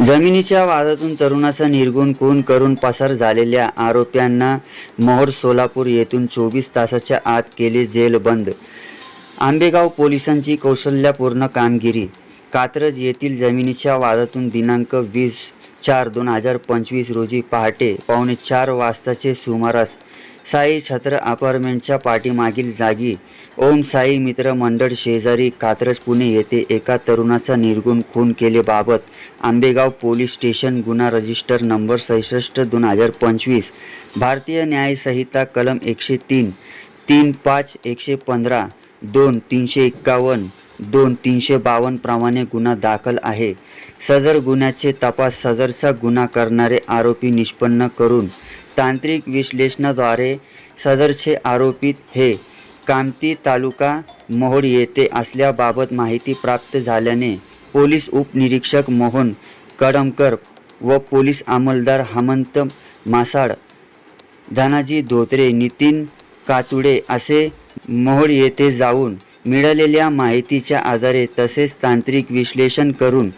जमिनीच्या वादातून तरुणाचा निर्गुण खून करून पसार झालेल्या आरोप्यांना मोहोर सोलापूर येथून चोवीस तासाच्या आत केले जेलबंद आंबेगाव पोलिसांची कौशल्यपूर्ण कामगिरी. कात्रज येथील जमिनीच्या वादातून दिनांक वीस चार दोन हजार पंचवीस रोजी पहाटे पावणे चार वाजताचे सुमारास साई छत्र अपार्टमेंटच्या पाठीमागील जागी ओम साई मित्र मंडळ शेजारी कात्रज पुणे येथे एका तरुणाचा निर्गुण खून केलेबाबत आंबेगाव पोलीस स्टेशन गुन्हा रजिस्टर नंबर सहासष्ट दोन हजार पंचवीस भारतीय न्यायसंहिता कलम एकशे तीन तीन पाच एकशे पंधरा दोन तीनशे एक्कावन्न दोन तीनशे बावन्न प्रमाणे गुन्हा दाखल आहे. सदर गुन्ह्याचे तपास सदरचा गुन्हा करणारे आरोपी निष्पन्न करून तांत्रिक विश्लेषणाद्वारे सदरचे आरोपित हे कामती तालुका मोहोळ येथे असल्याबाबत माहिती प्राप्त झाल्याने पोलीस उपनिरीक्षक मोहन कडमकर व पोलीस अंमलदार हमंत मासाळ धनाजी धोत्रे नितीन कातुडे असे मोहोळ येथे जाऊन मिळालेल्या माहितीच्या आधारे तसेच तांत्रिक विश्लेषण करून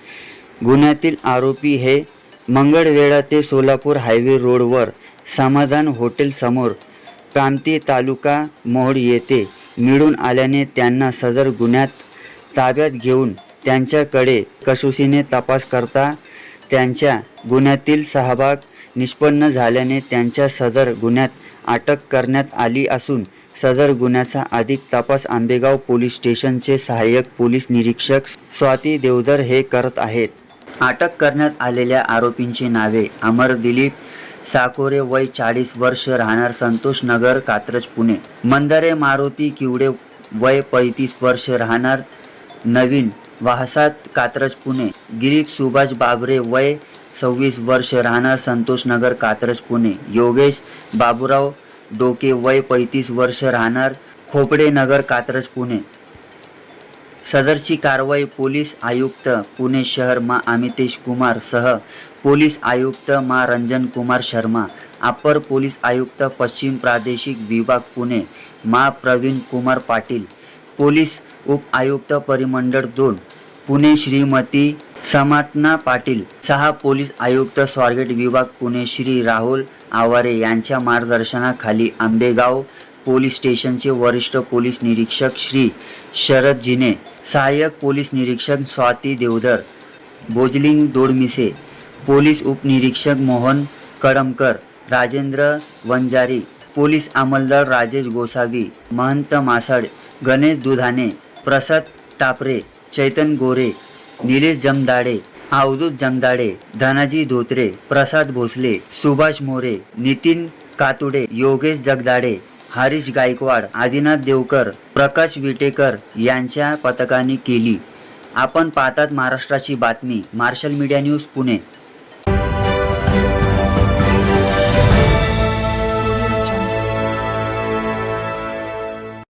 गुन्ह्यातील आरोपी हे मंगळवेढा ते सोलापूर हायवे रोडवर समाधान हॉटेलसमोर कामती तालुका मोहोळ येथे मिळून आल्याने त्यांना सदर गुन्ह्यात ताब्यात घेऊन त्यांच्याकडे कसोशीने तपास करता त्यांच्या गुन्ह्यातील सहभाग निष्पन्न झाल्याने त्यांच्या सदर गुन्ह्यात अटक करण्यात आली असून सदर गुन्ह्याचा अधिक तपास आंबेगाव पोलीस स्टेशनचे सहाय्यक पोलीस निरीक्षक स्वाती देवधर हे करत आहेत. अटक करण्यात आलेल्या आरोपींची नावे. अमर दिलीप साकोरे वय चाळीस वर्ष राहणार संतोष नगर कात्रज पुणे. मंदारे मारुती किवडे वय पैतीस वर्ष राहणार नवीन. वाहसात कात्रज पुणे. गिरीप सुभाष बाबरे वय सव्वीस वर्ष राहणार संतोष नगर कात्रज पुणे. योगेश बाबूराव डोके वय पैतीस वर्ष राहणार खोपडे नगर कात्रज पुणे. सदरची कारवाई पोलीस आयुक्त पुणे शहर मा अमितेश कुमार सह पोलीस आयुक्त मा रंजन कुमार शर्मा अपर पोलीस आयुक्त पश्चिम प्रादेशिक विभाग पुणे मा प्रवीण कुमार पाटील पोलीस उप आयुक्त परिमंडळ दोन पुणे श्रीमती समातना पाटील सहा पोलीस आयुक्त स्वारगेट विभाग पुणे श्री राहुल आवारे यांच्या मार्गदर्शनाखाली आंबेगाव पोलीस स्टेशनचे वरिष्ठ पोलीस निरीक्षक श्री शरद जिने सहाय्यक पोलीस निरीक्षक स्वाती देवधर बोजलिंग दोडमिसे पोलीस उपनिरीक्षक मोहन कडमकर राजेंद्र वंजारी पोलीस अंमलदार राजेश गोसावी महंत मासाळ गणेश दुधाने प्रसाद टापरे चैतन गोरे निलेश जमदाडे अवधूत जमदाडे धनाजी धोत्रे प्रसाद भोसले सुभाष मोरे नितीन कातुडे योगेश जगदाडे हरीश गायकवाड आदिनाथ देवकर प्रकाश विटेकर यांच्या पथकाने केली. आपण पाहतात महाराष्ट्राची बातमी मार्शल मीडिया न्यूज पुणे.